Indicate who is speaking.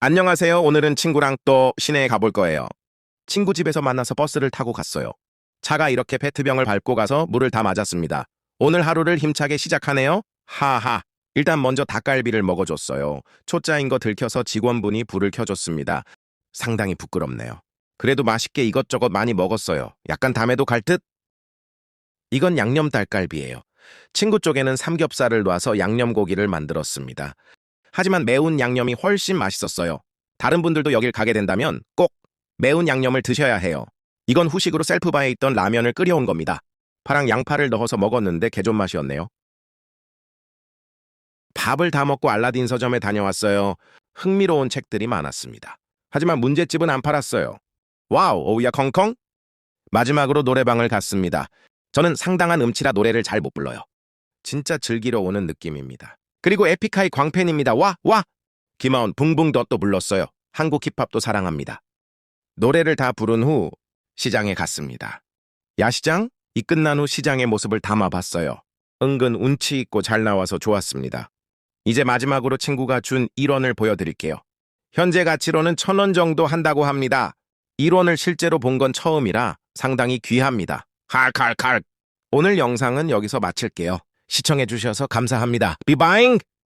Speaker 1: 안녕하세요. 오늘은 친구랑 또 시내에 가볼 거예요. 친구 집에서 만나서 버스를 타고 갔어요. 차가 이렇게 페트병을 밟고 가서 물을 다 맞았습니다. 오늘 하루를 힘차게 시작하네요. 하하. 일단 먼저 닭갈비를 먹어줬어요. 초짜인 거 들켜서 직원분이 불을 켜줬습니다. 상당히 부끄럽네요. 그래도 맛있게 이것저것 많이 먹었어요. 약간 담에도 갈 듯? 이건 양념 닭갈비예요. 친구 쪽에는 삼겹살을 놔서 양념고기를 만들었습니다. 하지만 매운 양념이 훨씬 맛있었어요. 다른 분들도 여길 가게 된다면 꼭 매운 양념을 드셔야 해요. 이건 후식으로 셀프바에 있던 라면을 끓여온 겁니다. 파랑 양파를 넣어서 먹었는데 개존 맛이었네요. 밥을 다 먹고 알라딘 서점에 다녀왔어요. 흥미로운 책들이 많았습니다. 하지만 문제집은 안 팔았어요. 와우, 오우야 컹컹? 마지막으로 노래방을 갔습니다. 저는 상당한 음치라 노래를 잘 못 불러요. 진짜 즐기러 오는 느낌입니다. 그리고 에픽하이 광팬입니다. 와, 와! 김하온 붕붕도 또 불렀어요. 한국 힙합도 사랑합니다. 노래를 다 부른 후 시장에 갔습니다. 야시장? 이 끝난 후 시장의 모습을 담아봤어요. 은근 운치 있고 잘 나와서 좋았습니다. 이제 마지막으로 친구가 준 1원을 보여드릴게요. 현재 가치로는 1000원 정도 한다고 합니다. 1원을 실제로 본 건 처음이라 상당히 귀합니다. 칼칼칼. 오늘 영상은 여기서 마칠게요. 시청해주셔서 감사합니다. 비바잉!